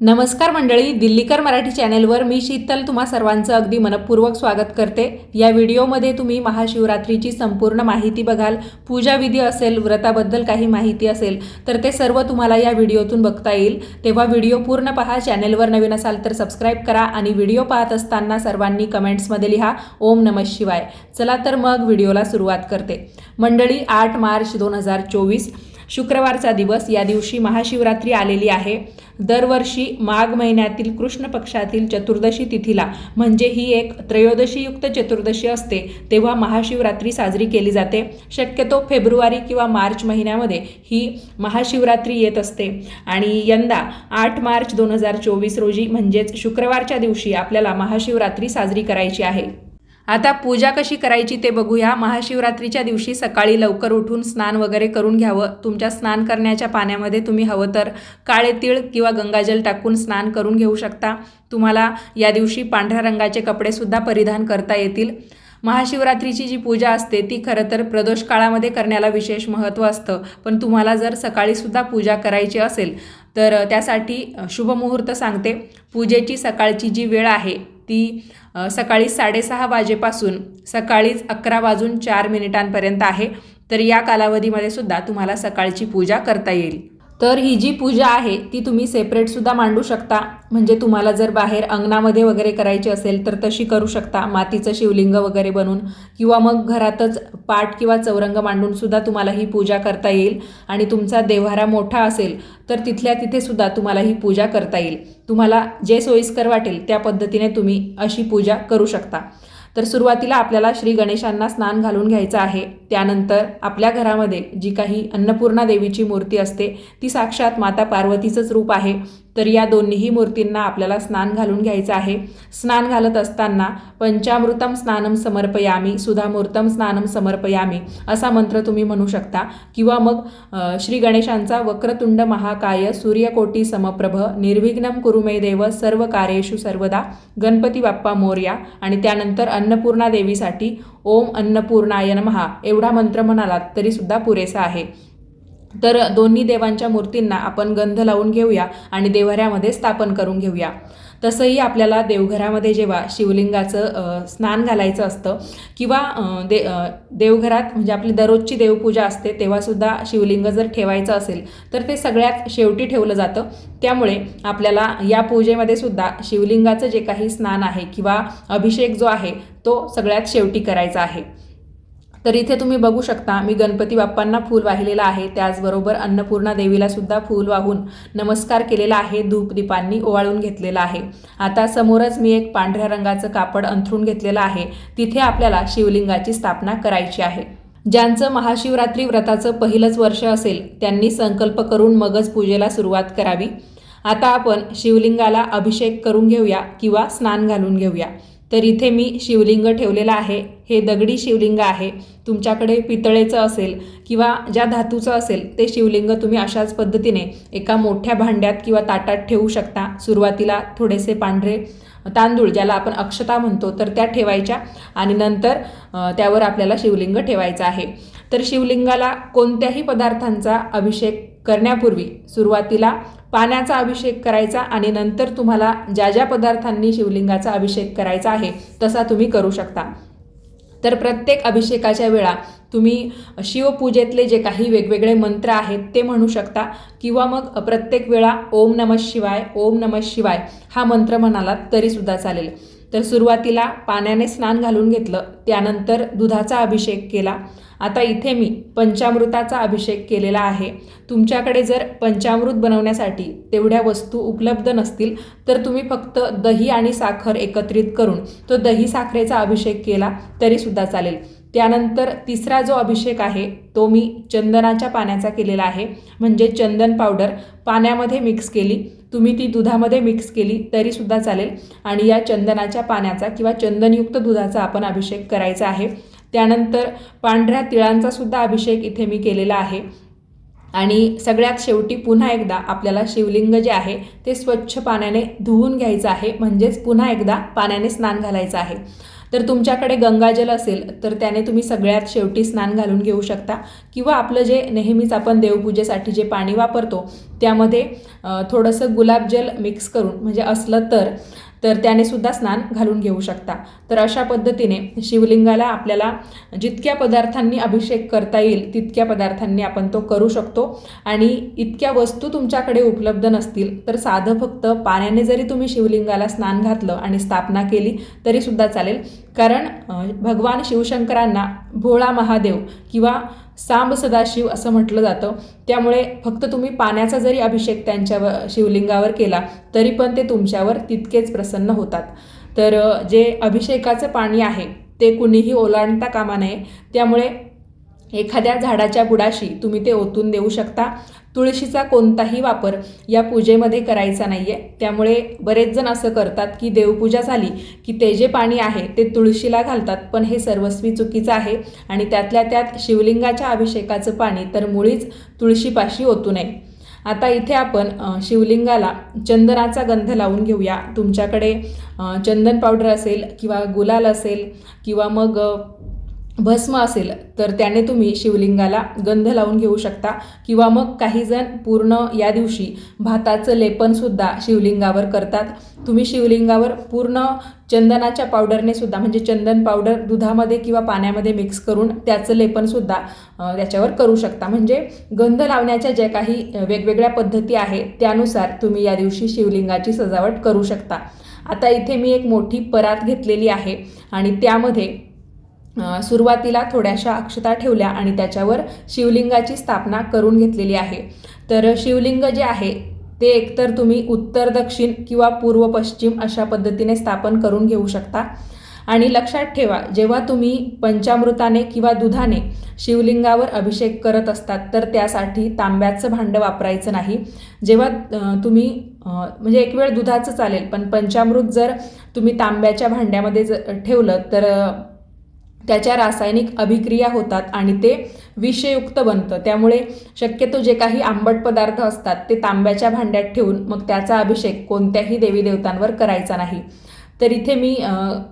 नमस्कार मंडळी दिल्लीकर मराठी चॅनेलवर मी शीतल तुम्हा सर्वांचं अगदी मनपूर्वक स्वागत करते. या व्हिडिओमध्ये तुम्ही महाशिवरात्रीची संपूर्ण माहिती बघाल. पूजाविधी असेल व्रताबद्दल काही माहिती असेल तर ते सर्व तुम्हाला या व्हिडिओतून बघता येईल. तेव्हा व्हिडिओ पूर्ण पहा चॅनेलवर नवीन असाल तर सबस्क्राईब करा आणि व्हिडिओ पाहत असताना सर्वांनी कमेंट्समध्ये लिहा ओम नमः शिवाय. चला तर मग व्हिडिओला सुरुवात करते. मंडळी आठ मार्च दोन हजार चोवीस. शुक्रवारचा दिवस. या दिवशी महाशिवरात्री आलेली आहे. दरवर्षी माघ महिन्यातील कृष्ण पक्षातील चतुर्दशी तिथीला म्हणजे ही एक त्रयोदशीयुक्त चतुर्दशी असते. तेव्हा महाशिवरात्री साजरी केली जाते. शक्यतो फेब्रुवारी किंवा मार्च महिन्यामध्ये ही महाशिवरात्री येत असते. आणि यंदा आठ मार्च दोन हजार चोवीस रोजी म्हणजेच शुक्रवारच्या दिवशी आपल्याला महाशिवरात्री साजरी करायची आहे. आता पूजा कशी करायची ते बघूया. महाशिवरात्रीच्या दिवशी सकाळी लवकर उठून स्नान वगैरे करून घ्यावं. तुमच्या स्नान करण्याच्या पाण्यामध्ये तुम्ही हवं तर काळे तीळ किंवा गंगाजल टाकून स्नान करून घेऊ शकता. तुम्हाला या दिवशी पांढऱ्या रंगाचे कपडेसुद्धा परिधान करता येतील. महाशिवरात्रीची जी पूजा असते ती खरं तर प्रदोष काळामध्ये करण्याला विशेष महत्त्व असतं. पण तुम्हाला जर सकाळीसुद्धा पूजा करायची असेल तर त्यासाठी शुभमुहूर्त सांगते. पूजेची सकाळची जी वेळ आहे ती सकाळी साडेसहा वाजेपासून सकाळीच अकरा वाजून चार मिनिटांपर्यंत आहे. तर या कालावधीमध्ये सुद्धा तुम्हाला सकाळची पूजा करता येईल. तर ही जी पूजा आहे ती तुम्ही सेपरेटसुद्धा मांडू शकता. म्हणजे तुम्हाला जर बाहेर अंगणामध्ये वगैरे करायची असेल तर तशी करू शकता. मातीचं शिवलिंग वगैरे बनवून किंवा मग घरातच पाट किंवा चौरंग मांडूनसुद्धा तुम्हाला ही पूजा करता येईल. आणि तुमचा देव्हारा मोठा असेल तर तिथल्या तिथेसुद्धा तुम्हाला ही पूजा करता येईल. तुम्हाला जे सोयीस्कर वाटेल त्या पद्धतीने तुम्ही अशी पूजा करू शकता. तर सुरुवातीला आपल्याला श्री गणेशांना स्नान घालून घ्यायचं आहे. त्यानंतर आपल्या घरामध्ये जी काही अन्नपूर्णा देवीची मूर्ती असते ती साक्षात माता पार्वतीचंच रूप आहे. तर या दोन्हीही मूर्तींना आपल्याला स्नान घालून घ्यायचं आहे. स्नान घालत असताना पंचामृतम स्नानम समर्पयामी सुधामूर्तम स्नानम समर्पयामी असा मंत्र तुम्ही म्हणू शकता. किंवा मग श्री गणेशांचा वक्रतुंड महाकाय सूर्यकोटी समप्रभ निर्विघ्नम कुरुमे देव सर्व कार्येषु सर्वदा गणपती बाप्पा मोर्या आणि त्यानंतर अन्नपूर्णा देवीसाठी ओम अन्नपूर्णाय नमहा एवढा मंत्र म्हणालात तरीसुद्धा पुरेसा आहे. तर दोन्ही देवांच्या मूर्तींना आपण गंध लावून घेऊया आणि देवऱ्यामध्ये स्थापन करून घेऊया. तसंही आपल्याला देवघरामध्ये जेव्हा शिवलिंगाचं स्नान घालायचं असतं किंवा दे देवघरात म्हणजे आपली दररोजची देवपूजा असते तेव्हासुद्धा शिवलिंग जर ठेवायचं असेल तर ते सगळ्यात शेवटी ठेवलं जातं. त्यामुळे आपल्याला या पूजेमध्ये सुद्धा शिवलिंगाचं जे काही स्नान आहे किंवा अभिषेक जो आहे तो सगळ्यात शेवटी करायचा आहे. तर इथे तुम्ही बघू शकता मी गणपती बाप्पांना फूल वाहिलेलं आहे. त्याचबरोबर अन्नपूर्णा देवीला सुद्धा फूल वाहून नमस्कार केलेला आहे धूप दीपांनी ओवाळून घेतलेला आहे. आता समोरच मी एक पांढऱ्या रंगाचं कापड अंथरून घेतलेलं आहे. तिथे आपल्याला शिवलिंगाची स्थापना करायची आहे. ज्यांचं महाशिवरात्री व्रताचं पहिलंच वर्ष असेल त्यांनी संकल्प करून मगच पूजेला सुरुवात करावी. आता आपण शिवलिंगाला अभिषेक करून घेऊया किंवा स्नान घालून घेऊया. तर इथे मी शिवलिंग ठेवलेलं आहे. हे दगडी शिवलिंग आहे. तुमच्याकडे पितळेचं असेल किंवा ज्या धातूचं असेल ते शिवलिंग तुम्ही अशाच पद्धतीने एका मोठ्या भांड्यात किंवा ताटात ठेवू शकता. सुरुवातीला थोडेसे पांढरे तांदूळ ज्याला आपण अक्षता म्हणतो तर त्या ठेवायच्या आणि नंतर त्यावर आपल्याला शिवलिंग ठेवायचं आहे. तर शिवलिंगाला कोणत्याही पदार्थांचा अभिषेक करण्यापूर्वी सुरुवातीला पाण्याचा अभिषेक करायचा आणि नंतर तुम्हाला ज्या ज्या पदार्थांनी शिवलिंगाचा अभिषेक करायचा आहे तसा तुम्ही करू शकता. तर प्रत्येक अभिषेकाच्या वेळा तुम्ही शिवपूजेतले जे काही वेगवेगळे मंत्र आहेत ते म्हणू शकता. किंवा मग प्रत्येक वेळा ओम नमः शिवाय ओम नमः शिवाय हा मंत्र म्हणालात तरीसुद्धा चालेल. तर सुरुवातीला पाण्याने स्नान घालून घेतलं त्यानंतर दुधाचा अभिषेक केला. आता इथे मी पंचामृताचा अभिषेक केलेला आहे. तुमच्याकडे जर पंचामृत बनवण्यासाठी तेवढ्या वस्तू उपलब्ध नसतील तर तुम्ही फक्त दही आणि साखर एकत्रित करून तो दही साखरेचा अभिषेक केला तरीसुद्धा चालेल. त्यानंतर तिसरा जो अभिषेक आहे तो मी चंदनाच्या पाण्याचा केलेला आहे. म्हणजे चंदन पावडर पाण्यामध्ये मिक्स केली. तुम्ही ती दुधामध्ये मिक्स केली तरीसुद्धा चालेल. आणि या चंदनाच्या पाण्याचा किंवा चंदनयुक्त दुधाचा आपण अभिषेक करायचा आहे. त्यानंतर पांढऱ्या तिळांचा सुद्धा अभिषेक इथे मी केलेला आहे. आणि सगळ्यात शेवटी पुन्हा एकदा आपल्याला शिवलिंग जे आहे ते स्वच्छ पाण्याने धुवून घ्यायचं आहे. म्हणजेच पुन्हा एकदा पाण्याने स्नान घालायचं आहे. तर तुमच्याकडे गंगाजल असेल तर त्याने तुम्ही सगळ्यात शेवटी स्नान घालून घेऊ शकता. किंवा आपलं जे नेहमीच आपण देवपूजेसाठी जे पाणी वापरतो त्यामध्ये थोडंसं गुलाबजल मिक्स करून म्हणजे असलं तर तर त्याने सुद्धा स्नान घालून घेऊ शकता. तर अशा पद्धतीने शिवलिंगाला आपल्याला जितक्या पदार्थांनी अभिषेक करता येईल तितक्या पदार्थांनी आपण तो करू शकतो. आणि इतक्या वस्तू तुमच्याकडे उपलब्ध नसतील तर साधं फक्त पाण्याने जरी तुम्ही शिवलिंगाला स्नान घातलं आणि स्थापना केली तरीसुद्धा चालेल. कारण भगवान शिवशंकरांना भोळा महादेव किंवा सांब सदाशिव असं म्हटलं जातं. त्यामुळे फक्त तुम्ही पाण्याचा जरी अभिषेक त्यांच्यावर शिवलिंगावर केला तरी पण ते तुमच्यावर तितकेच प्रसन्न होतात. तर जे अभिषेकाचं पाणी आहे ते कुणीही ओलांडता कामा नये. त्यामुळे एखाद्या झाडाच्या बुडाशी तुम्ही ते ओतून देऊ शकता. तुळशीचा कोणताही वापर या पूजेमध्ये करायचा नाही आहे त्यामुळे बरेच जण असं करतात की देवपूजा झाली की ते जे पाणी आहे ते तुळशीला घालतात. पण हे सर्वस्वी चुकीचं आहे आणि त्यातल्या त्यात शिवलिंगाच्या अभिषेकाचं पाणी तर मुळीच तुळशीपाशी ओतू नये. आता इथे आपण शिवलिंगाला चंदनाचा गंध लावून घेऊया. तुमच्याकडे चंदन पावडर असेल किंवा गुलाल असेल किंवा मग भस्म असेल तर त्याने तुम्ही शिवलिंगाला गंध लावून घेऊ शकता. किंवा मग काही जण पूर्ण या दिवशी भाताचं लेपनसुद्धा शिवलिंगावर करतात. तुम्ही शिवलिंगावर पूर्ण चंदनाच्या पावडरने सुद्धा म्हणजे चंदन पावडर दुधामध्ये किंवा पाण्यामध्ये मिक्स करून त्याचं लेपनसुद्धा त्याच्यावर करू शकता. म्हणजे गंध लावण्याच्या ज्या काही वेगवेगळ्या पद्धती आहेत त्यानुसार तुम्ही या दिवशी शिवलिंगाची सजावट करू शकता. आता इथे मी एक मोठी परात घेतलेली आहे आणि त्यामध्ये सुरुवातीला थोड्याशा अक्षता ठेवल्या आणि त्याच्यावर शिवलिंगाची स्थापना करून घेतलेली आहे. तर शिवलिंग जे आहे ते एकतर तुम्ही उत्तर दक्षिण किंवा पूर्व पश्चिम अशा पद्धतीने स्थापन करून घेऊ शकता. आणि लक्षात ठेवा जेव्हा तुम्ही पंचामृताने किंवा दुधाने शिवलिंगावर अभिषेक करत असतात तर त्यासाठी तांब्याचं भांडं वापरायचं नाही. जेव्हा तुम्ही म्हणजे एक वेळ दुधाचं चालेल पण पंचामृत जर तुम्ही तांब्याच्या भांड्यामध्ये जर ठेवलं तर त्याच्या रासायनिक अभिक्रिया होतात आणि ते विषयुक्त बनतं. त्यामुळे शक्यतो जे काही आंबट पदार्थ असतात ते तांब्याच्या भांड्यात ठेवून मग त्याचा अभिषेक कोणत्याही देवी देवतांवर करायचा नाही. तर इथे मी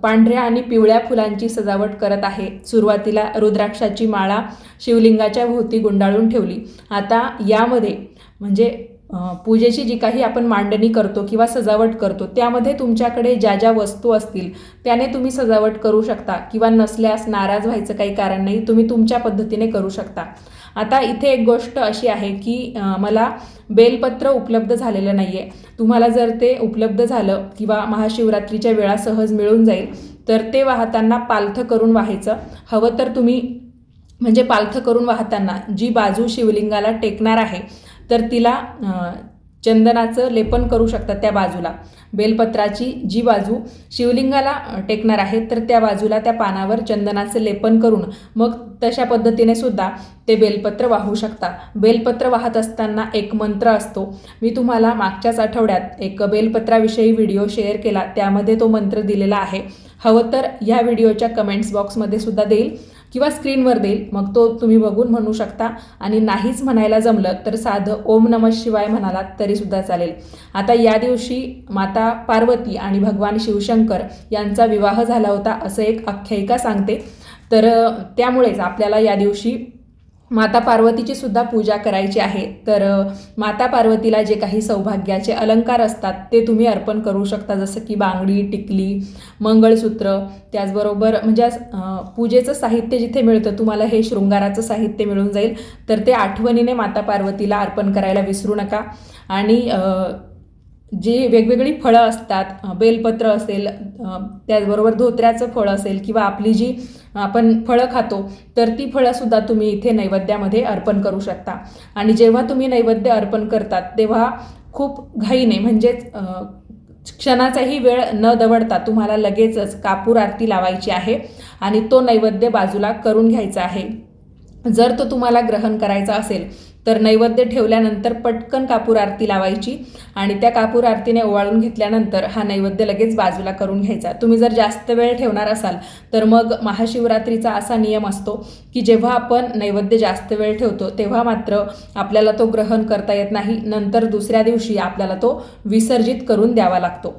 पांढऱ्या आणि पिवळ्या फुलांची सजावट करत आहे. सुरुवातीला रुद्राक्षाची माळा शिवलिंगाच्या भोवती गुंडाळून ठेवली. आता यामध्ये म्हणजे पूजेची जी काही आपण मांडणी करतो किंवा सजावट करतो त्यामध्ये तुमच्याकडे ज्या ज्या वस्तू असतील त्याने तुम्ही सजावट करू शकता किंवा नसल्यास नाराज व्हायचं काही कारण नाही तुम्ही तुमच्या पद्धतीने करू शकता. आता इथे एक गोष्ट अशी आहे की मला बेलपत्र उपलब्ध झालेलं नाही आहे तुम्हाला जर ते उपलब्ध झालं किंवा महाशिवरात्रीच्या वेळा सहज मिळून जाईल तर ते वाहताना पालथं करून व्हायचं. हवं तर तुम्ही म्हणजे पालथं करून वाहताना जी बाजू शिवलिंगाला टेकणार आहे तर तिला चंदनाचं लेपन करू शकतात त्या बाजूला. बेलपत्राची जी बाजू शिवलिंगाला टेकणार आहे तर त्या बाजूला त्या पानावर चंदनाचं लेपन करून मग तशा पद्धतीने सुद्धा ते बेलपत्र वाहू शकता. बेलपत्र वाहत असताना एक मंत्र असतो. मी तुम्हाला मागच्याच आठवड्यात एक बेलपत्राविषयी व्हिडिओ शेअर केला. त्यामध्ये तो मंत्र दिलेला आहे. हवं तर ह्या व्हिडिओच्या कमेंट्स बॉक्समध्ये सुद्धा देईल. किंवा स्क्रीनवर देईल मग तो तुम्ही बघून म्हणू शकता. आणि नाहीच म्हणायला जमलं तर साधं ओम नम शिवाय म्हणालात तरीसुद्धा चालेल. आता या दिवशी माता पार्वती आणि भगवान शिवशंकर यांचा विवाह झाला होता असं एक आख्यायिका सांगते. तर त्यामुळेच आपल्याला या दिवशी माता पार्वतीची सुद्धा पूजा करायची आहे. तर माता पार्वतीला जे काही सौभाग्याचे अलंकार असतात ते तुम्ही अर्पण करू शकता. जसं की बांगडी टिकली मंगळसूत्र त्याचबरोबर म्हणजे पूजेचं साहित्य जिथे मिळतं तुम्हाला हे शृंगाराचं साहित्य मिळून जाईल. तर ते आठवणीने माता पार्वतीला अर्पण करायला विसरू नका. आणि जी वेगवेगळी फळं असतात बेलपत्र असेल त्याचबरोबर धोत्र्याचं फळ असेल किंवा आपली जी आपण फळं खातो तर ती फळंसुद्धा तुम्ही इथे नैवेद्यामध्ये अर्पण करू शकता. आणि जेव्हा तुम्ही नैवेद्य अर्पण करतात तेव्हा खूप घाईने म्हणजेच क्षणाचाही वेळ न दवडता तुम्हाला लगेचच कापूर आरती लावायची आहे आणि तो नैवेद्य बाजूला करून घ्यायचा आहे. जर तो तुम्हाला ग्रहण करायचा असेल तर नैवेद्य ठेवल्यानंतर पटकन कापूर आरती लावायची आणि त्या कापूर आरतीने ओवाळून घेतल्यानंतर हा नैवेद्य लगेच बाजूला करून घ्यायचा. तुम्ही जर जास्त वेळ ठेवणार असाल तर मग महाशिवरात्रीचा असा नियम असतो की जेव्हा आपण नैवेद्य जास्त वेळ ठेवतो तेव्हा मात्र आपल्याला तो ग्रहण करता येत नाही. नंतर दुसऱ्या दिवशी आपल्याला तो विसर्जित करून द्यावा लागतो.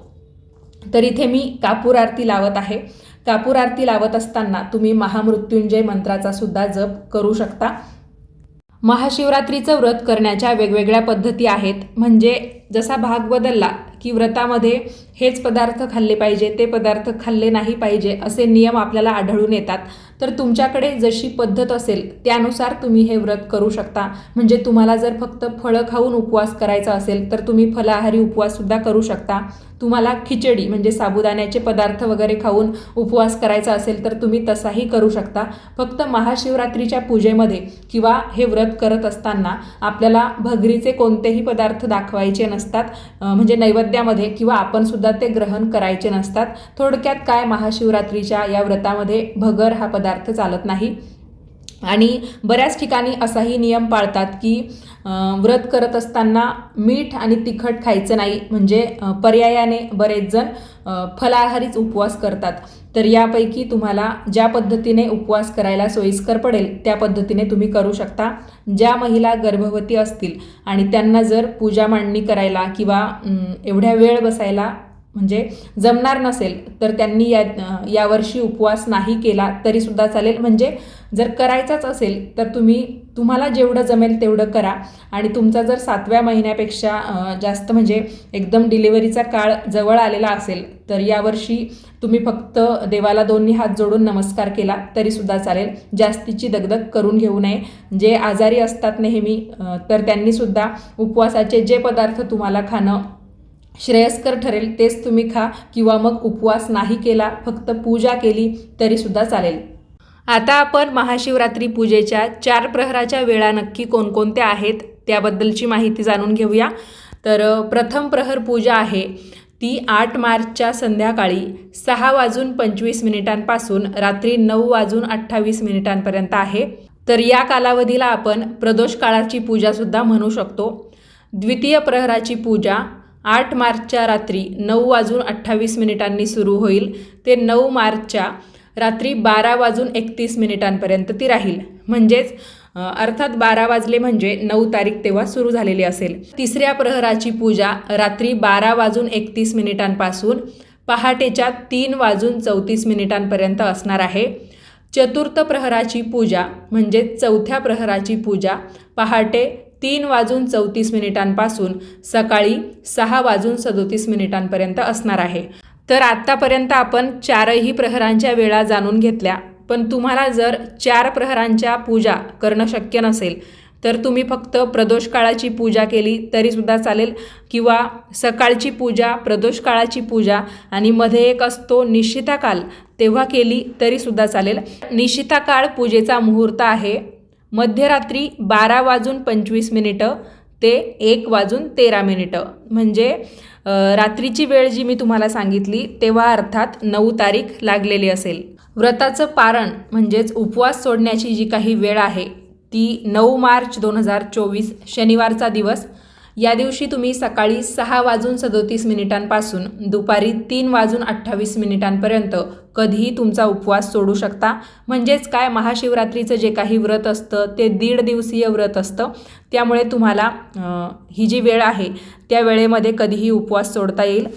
तर इथे मी कापूर आरती लावत आहे. कापूर आरती लावत असताना तुम्ही महामृत्युंजय मंत्राचा सुद्धा जप करू शकता. महाशिवरात्रीचं व्रत करण्याच्या वेगवेगळ्या पद्धती आहेत. म्हणजे जसा भाग बदलला की व्रतामध्ये हेच पदार्थ खाल्ले पाहिजे ते पदार्थ खाल्ले नाही पाहिजे असे नियम आपल्याला आढळून येतात. तर तुमच्याकडे जशी पद्धत असेल त्यानुसार तुम्ही हे व्रत करू शकता. म्हणजे तुम्हाला जर फक्त फळं खाऊन उपवास करायचा असेल तर तुम्ही फलाहारी उपवाससुद्धा करू शकता. तुम्हाला खिचडी म्हणजे साबुदाण्याचे पदार्थ वगैरे खाऊन उपवास करायचा असेल तर तुम्ही तसाही करू शकता. फक्त महाशिवरात्रीच्या पूजेमध्ये किंवा हे व्रत करत असताना आपल्याला भगरीचे कोणतेही पदार्थ दाखवायचे नसतात. म्हणजे म्हणजे नैवेद्यामध्ये किंवा आपण सुद्धा ते ग्रहण करायचे नसतात थोडक्यात काय महाशिवरात्रीच्या या व्रतामध्ये भगर हा पदार्थ चालत नाही? आणि बऱ्याच ठिकाणी असाही नियम पाळतात की व्रत करत असताना मीठ आणि तिखट खायचं नाही म्हणजे पर्यायाने बरेच जण फलाहारीच उपवास करतात. तर यापैकी तुम्हाला ज्या पद्धतीने उपवास करायला सोयीस्कर पडेल त्या पद्धतीने तुम्ही करू शकता. ज्या महिला गर्भवती असतील आणि त्यांना जर पूजा मांडणी करायला किंवा एवढ्या वेळ बसायला म्हणजे जमणार नसेल तर त्यांनी या यावर्षी उपवास नाही केला तरीसुद्धा चालेल. म्हणजे जर करायचाच असेल तर तुम्ही तुम्हाला जेवढं जमेल तेवढं करा. आणि तुमचा जर सातव्या महिन्यापेक्षा जास्त म्हणजे एकदम डिलिव्हरीचा काळ जवळ आलेला असेल तर यावर्षी तुम्ही फक्त देवाला दोन्ही हात जोडून नमस्कार केला तरीसुद्धा चालेल. जास्तीची दगदग करून घेऊ नये. जे आजारी असतात नेहमी तर त्यांनीसुद्धा उपवासाचे जे पदार्थ तुम्हाला खाणं श्रेयस्कर ठरेल तेच तुम्ही खा. किंवा मग उपवास नाही केला फक्त पूजा केली तरीसुद्धा चालेल. आता आपण महाशिवरात्री पूजेच्या चार प्रहराच्या वेळा नक्की कोणकोणत्या आहेत त्याबद्दलची माहिती जाणून घेऊया. तर प्रथम प्रहर पूजा आहे. ती आठ मार्चच्या संध्याकाळी सहा वाजून पंचवीस मिनिटांपासून रात्री नऊ वाजून अठ्ठावीस मिनिटांपर्यंत आहे. तर या कालावधीला आपण प्रदोष काळाची पूजासुद्धा म्हणू शकतो. द्वितीय प्रहराची पूजा आठ मार्चच्या रात्री नऊ वाजून अठ्ठावीस मिनिटांनी सुरू होईल. ते नऊ मार्चच्या रात्री बारा वाजून एकतीस मिनिटांपर्यंत ती राहील. म्हणजेच अर्थात बारा वाजले म्हणजे नऊ तारीख तेव्हा सुरू झालेली असेल. तिसऱ्या प्रहराची पूजा रात्री बारा वाजून एकतीस मिनिटांपासून पहाटेच्या तीन वाजून चौतीस मिनिटांपर्यंत असणार आहे. चतुर्थ प्रहराची पूजा म्हणजे चौथ्या प्रहराची पूजा पहाटे तीन वाजून चौतीस मिनिटांपासून सकाळी सहा वाजून सदोतीस मिनिटांपर्यंत असणार आहे. तर आत्तापर्यंत आपण चारही प्रहरांच्या वेळा जाणून घेतल्या पण तुम्हाला जर चार प्रहरांच्या पूजा करणं शक्य नसेल तर तुम्ही फक्त प्रदोष काळाची पूजा केली तरीसुद्धा चालेल किंवा सकाळची पूजा प्रदोष काळाची पूजा आणि मध्ये एक असतो निश्चिता काल तेव्हा केली तरीसुद्धा चालेल. निश्चिता काळ पूजेचा मुहूर्त आहे मध्यरात्री बारा वाजून पंचवीस मिनिटं ते एक वाजून तेरा मिनिटं. म्हणजे रात्रीची वेळ जी मी तुम्हाला सांगितली तेव्हा अर्थात नऊ तारीख लागलेली असेल. व्रताचं पारण म्हणजेच उपवास सोडण्याची जी काही वेळ आहे ती नऊ मार्च दोन हजार चोवीस शनिवारचा दिवस. या दिवशी तुम्ही सकाळी सहा वाजून सदोतीस मिनिटांपासून दुपारी तीन वाजून अठ्ठावीस मिनिटांपर्यंत कधीही तुमचा उपवास सोडू शकता. म्हणजेच काय? महाशिवरात्रीचं जे काही व्रत असतं ते दीड दिवसीय व्रत असतं. त्यामुळे तुम्हाला ही जी वेळ आहे त्या वेळेमध्ये कधीही उपवास सोडता येईल.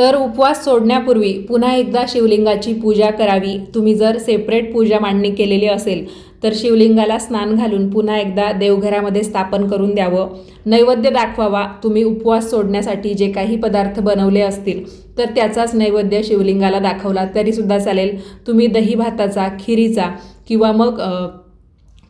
तर उपवास सोडण्यापूर्वी पुन्हा एकदा शिवलिंगाची पूजा करावी. तुम्ही जर सेपरेट पूजा मांडणी केलेली असेल तर शिवलिंगाला स्नान घालून पुन्हा एकदा देवघरामध्ये स्थापन करून द्यावं. नैवेद्य दाखवावा. तुम्ही उपवास सोडण्यासाठी जे काही पदार्थ बनवले असतील तर त्याचाच नैवेद्य शिवलिंगाला दाखवला तरीसुद्धा चालेल. तुम्ही दही भाताचा खिरीचा किंवा मग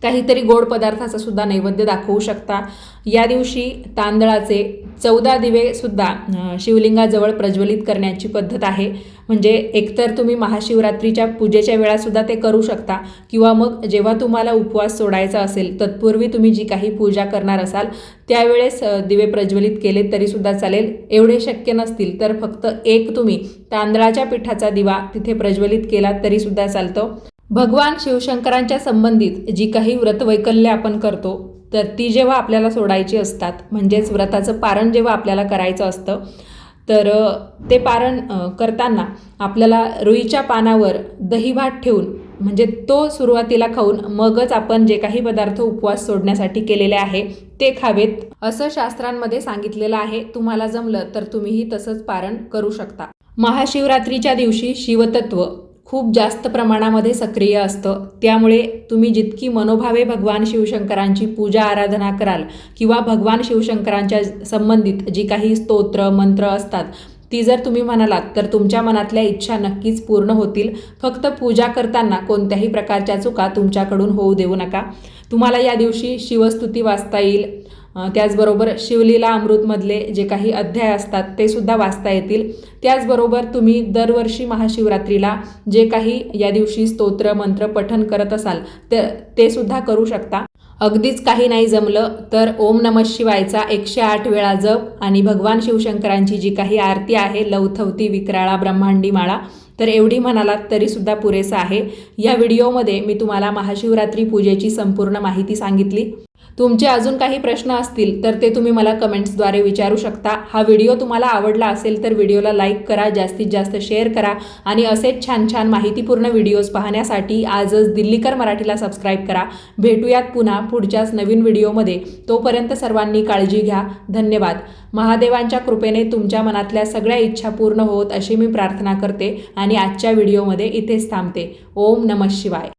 काहीतरी गोड पदार्थाचा सुद्धा नैवेद्य दाखवू शकता. या दिवशी तांदळाचे चौदा दिवेसुद्धा शिवलिंगाजवळ प्रज्वलित करण्याची पद्धत आहे. म्हणजे एकतर तुम्ही महाशिवरात्रीच्या पूजेच्या वेळासुद्धा ते करू शकता किंवा मग जेव्हा तुम्हाला उपवास सोडायचा असेल तत्पूर्वी तुम्ही जी काही पूजा करणार असाल त्यावेळेस दिवे प्रज्वलित केले तरीसुद्धा चालेल. एवढे शक्य नसतील तर फक्त एक तुम्ही तांदळाच्या पिठाचा दिवा तिथे प्रज्वलित केला तरीसुद्धा चालतं. भगवान शिवशंकरांच्या संबंधित जी काही व्रतवैकल्य आपण करतो तर ती जेव्हा आपल्याला सोडायची असतात म्हणजेच व्रताचं पारण जेव्हा आपल्याला करायचं असतं तर ते पारण करताना आपल्याला रुईच्या पानावर दहीभात ठेवून म्हणजे तो सुरुवातीला खाऊन मगच आपण जे काही पदार्थ उपवास सोडण्यासाठी केलेले आहे ते खावेत. असं शास्त्रांमध्ये सांगितलेलं आहे. तुम्हाला जमलं तर तुम्हीही तसंच पारण करू शकता. महाशिवरात्रीच्या दिवशी शिवतत्व. खूप जास्त प्रमाणामध्ये सक्रिय असतं. त्यामुळे तुम्ही जितकी मनोभावे भगवान शिवशंकरांची पूजा आराधना कराल किंवा भगवान शिवशंकरांच्या संबंधित जी काही स्तोत्र मंत्र असतात ती जर तुम्ही म्हणालात तर तुमच्या मनातल्या इच्छा नक्कीच पूर्ण होतील. फक्त पूजा करताना कोणत्याही प्रकारच्या चुका तुमच्याकडून होऊ देऊ नका. तुम्हाला या दिवशी शिवस्तुती वाचता येईल. त्याचबरोबर शिवलीला अमृतमधले जे काही अध्याय असतात ते सुद्धा वाचता येतील. त्याचबरोबर तुम्ही दरवर्षी महाशिवरात्रीला जे काही या दिवशी स्तोत्र मंत्र पठन करत असाल ते ते सुद्धा करू शकता. अगदीच काही नाही जमलं तर ओम नम शिवायचा एकशे आठ वेळा जप आणि भगवान शिवशंकरांची जी काही आरती आहे लवथवती विक्राळा ब्रह्मांडी माळा तर एवढी म्हणालात तरीसुद्धा पुरेसं आहे. या व्हिडिओमध्ये मी तुम्हाला महाशिवरात्री पूजेची संपूर्ण माहिती सांगितली. तुमचे अजून काही प्रश्न असतील तर ते तुम्ही मला कमेंट्सद्वारे विचारू शकता. हा व्हिडिओ तुम्हाला आवडला असेल तर व्हिडिओला लाईक करा जास्तीत जास्त शेअर करा आणि असेच छान छान माहितीपूर्ण व्हिडिओज पाहण्यासाठी आजच दिल्लीकर मराठीला सबस्क्राईब करा. भेटूयात पुन्हा पुढच्याच नवीन व्हिडिओमध्ये तोपर्यंत सर्वांनी काळजी घ्या. धन्यवाद. महादेवांच्या कृपेने तुमच्या मनातल्या सगळ्या इच्छा पूर्ण होत अशी मी प्रार्थना करते आणि आजच्या व्हिडिओमध्ये इथेच थांबते. ओम नमः शिवाय.